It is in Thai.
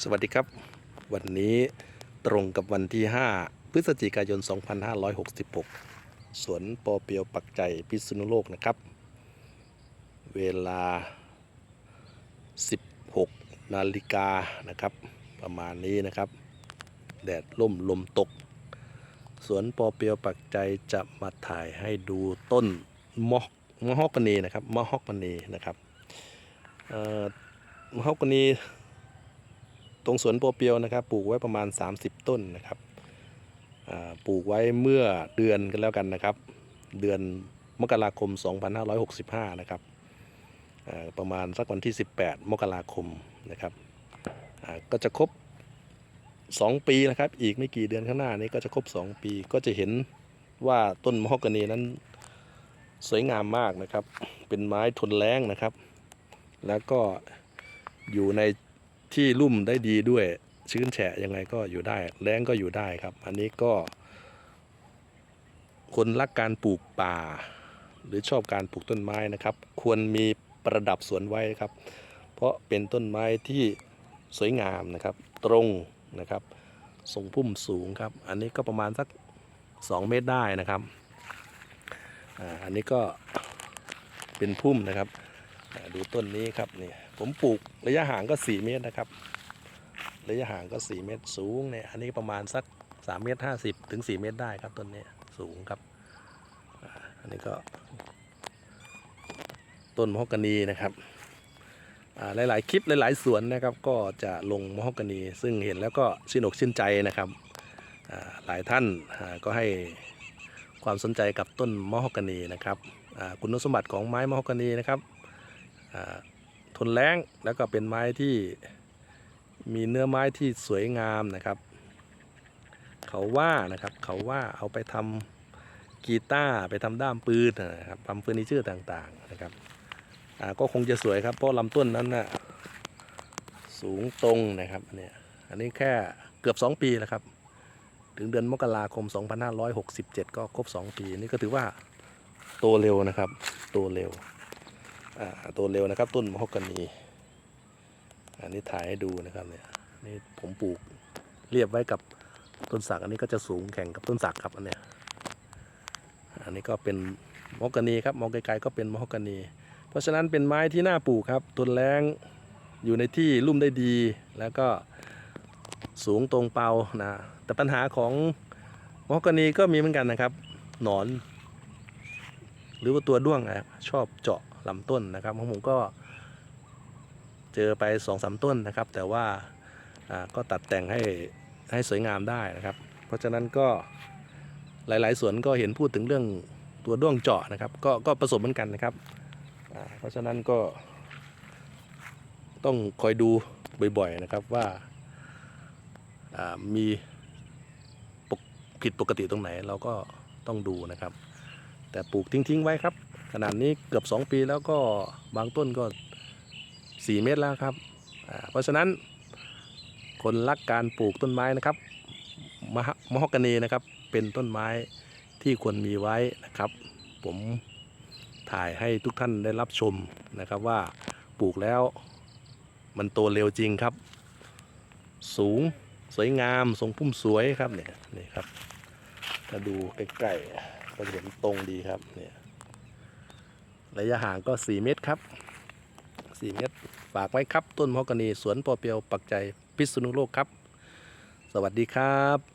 สวัสดีครับ วันนี้ตรงกับวันที่ 5 พฤศจิกายน 2566 สวนปอเปียวปักใจพิษณุโลกนะครับ เวลา 16 นาฬิกานะครับ ประมาณนี้นะครับ แดดล่มลมตก สวนปอเปียวปักใจจะมาถ่ายให้ดูต้นมอกมอฮอกกานีนะครับมอฮอกกานีนะครับมอฮอกกานี ตรงสวนโปเปียวนะครับ ปลูกไว้ประมาณ 30 ต้นนะครับปลูกไว้เมื่อเดือนกันแล้วกันนะครับ เดือนมกราคม 2565 นะครับอ่าประมาณสักวันที่ 18 มกราคมนะครับก็จะครบ 2 ปีนะครับ อีกไม่กี่เดือนข้างหน้านี้ก็จะครบ 2 ปีก็จะเห็นว่าต้นมะฮอกกานีนั้นสวยงามมากนะครับ เป็นไม้ทนแล้งนะครับ แล้วก็อยู่ใน ที่ลุ่มได้ดีด้วยชื้นแฉะยังไงก็อยู่ได้ แรงก็อยู่ได้ครับ อันนี้ก็ คนรักการปลูกป่า หรือชอบการปลูกต้นไม้นะครับ ควรมีประดับสวนไว้ครับ เพราะเป็นต้นไม้ที่สวยงามนะครับ ตรงนะครับทรงพุ่มสูงครับ อันนี้ก็ประมาณสัก 2 เมตรได้นะครับ อันนี้ก็เป็นพุ่มนะครับ ดูต้นนี้ครับนี่ผมปลูกระยะห่างก็ 4 เมตรนะครับ ระยะห่างก็ 4 เมตรสูงเนี่ยอันนี้ประมาณสัก 3 เมตร 50 ถึง 4 เมตรได้ครับต้นนี้สูงครับ อันนี้ก็ต้นมะฮอกกานีนะครับหลาย ๆ คลิปหลาย ๆ สวนนะครับ ก็จะลงมะฮอกกานี ซึ่งเห็นแล้วก็ชื่นอกชื่นใจนะครับหลายท่านก็ให้ความสนใจกับต้นมะฮอกกานีนะครับคุณสมบัติของไม้มะฮอกกานีนะครับ ทนแรงแล้วก็เป็นไม้ที่มีเนื้อไม้ที่สวยงามนะครับ เขาว่านะครับเขาว่าเอาไปทำกีตาร์ไปทำด้ามปืนนะครับทำเฟอร์นิเจอร์ต่างๆนะครับก็คงจะสวยครับเพราะลำต้นนั้นนะ่ะสูงตรงนะครับอันเนี่ยอันนี้แค่เกือบ 2 ปีแล้วครับ ถึงเดือนมกราคม 2567 ก็ครบ 2 ปี นี่ก็ถือว่าโตเร็วนะครับ โตเร็ว ตัวเร็วนะครับ ต้นมะฮอกกานีอันนี้ถ่ายให้ดูนะครับเนี่ยนี่ผมปลูกเรียบไว้กับต้นสักอันนี้ก็จะสูงแข่งกับต้นสักครับอันเนี้ยอันนี้ก็เป็นมะฮอกกานีครับมองไกลๆก็เป็นมะฮอกกานี เพราะฉะนั้นเป็นไม้ที่น่าปลูกครับทนแรงอยู่ในที่ลุ่มได้ดี แล้วก็สูงตรงเปานะแต่ปัญหาของมะฮอกกานีก็มีเหมือนกันนะครับ หนอน หรือว่าตัวด้วงอะชอบเจาะ ลำต้นนะครับของผมก็เจอไปสองสามต้นนะครับ แต่ว่าก็ตัดแต่งให้ให้สวยงามได้นะครับ เพราะฉะนั้นก็หลายๆสวนก็เห็นพูดถึงเรื่องตัวด้วงเจาะนะครับ ก็ก็ประสบเหมือนกันนะครับ เพราะฉะนั้นก็ ต้องคอยดูบ่อยๆนะครับว่ามีผิดปกติตรงไหนเราก็ต้องดูนะครับ แต่ปลูกทิ้งๆไว้ครับ ขนาดนี้เกือบ 2 ปีแล้วก็บางต้นก็ 4 เมตรแล้วครับ เพราะฉะนั้นคนรักการปลูกต้นไม้นะครับมะฮะมฮอกกานีนะครับเป็นต้นไม้ที่ควรมีไว้นะครับ ผมถ่ายให้ทุกท่านได้รับชมนะครับว่าปลูกแล้วมันโตเร็วจริงครับ สูงสวยงามทรงพุ่มสวยครับเนี่ยนี่ครับถ้าดูใกล้ๆก็จะเห็นตรงดีครับเนี่ย ระยะห่างก็ 4 เมตรครับ 4 เมตร ฝากไว้ครับ ต้นมะฮอกกนีสวนปอเปียวปักใจพิษณุโลกครับ สวัสดีครับ